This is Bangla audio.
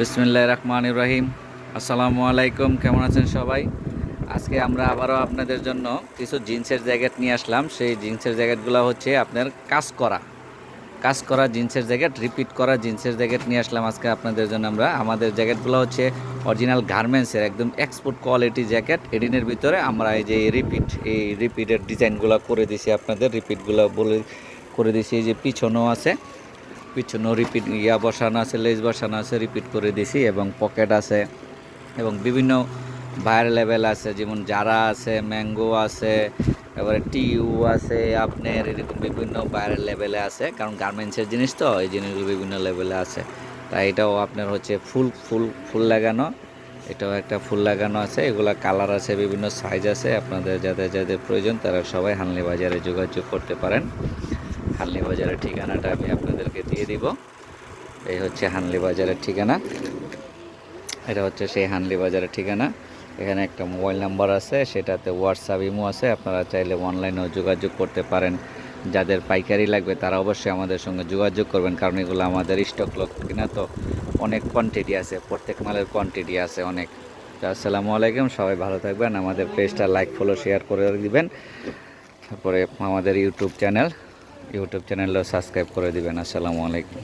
বিসমিল্লাহ রহমান ইব্রাহিম আসসালামু আলাইকুম, কেমন আছেন সবাই? আজকে আমরা আবারও আপনাদের জন্য কিছু জিন্সের জ্যাকেট নিয়ে আসলাম। সেই জিন্সের জ্যাকেটগুলো হচ্ছে আপনার কাজ করা। কাজ করা জিন্সের জ্যাকেট, রিপিট করা জিন্সের জ্যাকেট নিয়ে আসলাম আজকে আপনাদের জন্য আমরা। আমাদের জ্যাকেটগুলো হচ্ছে অরিজিনাল গার্মেন্টসের, একদম এক্সপোর্ট কোয়ালিটি জ্যাকেট। এডিনের ভিতরে আমরা এই যে রিপিট, এই রিপিটের ডিজাইনগুলো করে দিছি আপনাদের। রিপিটগুলো বলে, করে দিছি এই যে পিছনেও আছে। পিছনেও রিপিট ইয়া বসানো আছে লেজ বসানো আছে রিপিট করে দিছি এবং পকেট আছে এবং বিভিন্ন ভাইয়ের লেভেল আছে, যেমন জারা আছে ম্যাঙ্গো আছে এবারে টিউ আছে, আপনার এরকম বিভিন্ন বাইরের লেভেলে আছে, কারণ গার্মেন্টসের জিনিস তো, এই জিনিসগুলো বিভিন্ন লেভেলে আছে। তাই এটাও আপনার হচ্ছে ফুল ফুল ফুল লাগানো, এটাও একটা ফুল লাগানো আছে, এগুলা কালার আছে, বিভিন্ন সাইজ আছে, আপনাদের যাদের যাদের প্রয়োজন তারা সবাই হানলি বাজারে যোগাযোগ করতে পারেন। হানলি বাজারের ঠিকানাটা আমি আপনাদেরকে দিয়ে দিব। এই হচ্ছে হানলি বাজারের ঠিকানা। এটা হচ্ছে সেই হানলি বাজারের ঠিকানা। এখানে একটা মোবাইল নাম্বার আছে, সেটাতে হোয়াটসঅ্যাপ ইমো আছে। আপনারা চাইলে অনলাইনেও যোগাযোগ করতে পারেন। যাদের পাইকারি লাগবে, তারা অবশ্যই আমাদের সঙ্গে যোগাযোগ করবেন, কারণ এগুলো আমাদের স্টক লোক কিনা তো অনেক কোয়ান্টিটি আছে, প্রত্যেক মালের কোয়ান্টিটি আছে অনেক। তো আসসালামু আলাইকুম, সবাই ভালো থাকবেন। আমাদের পেজটা লাইক ফলো শেয়ার করে দিবেন। তারপরে আমাদের ইউটিউব চ্যানেল ইউটিউব চ্যানেলও সাবস্ক্রাইব করে দিবেন। আসসালামু আলাইকুম।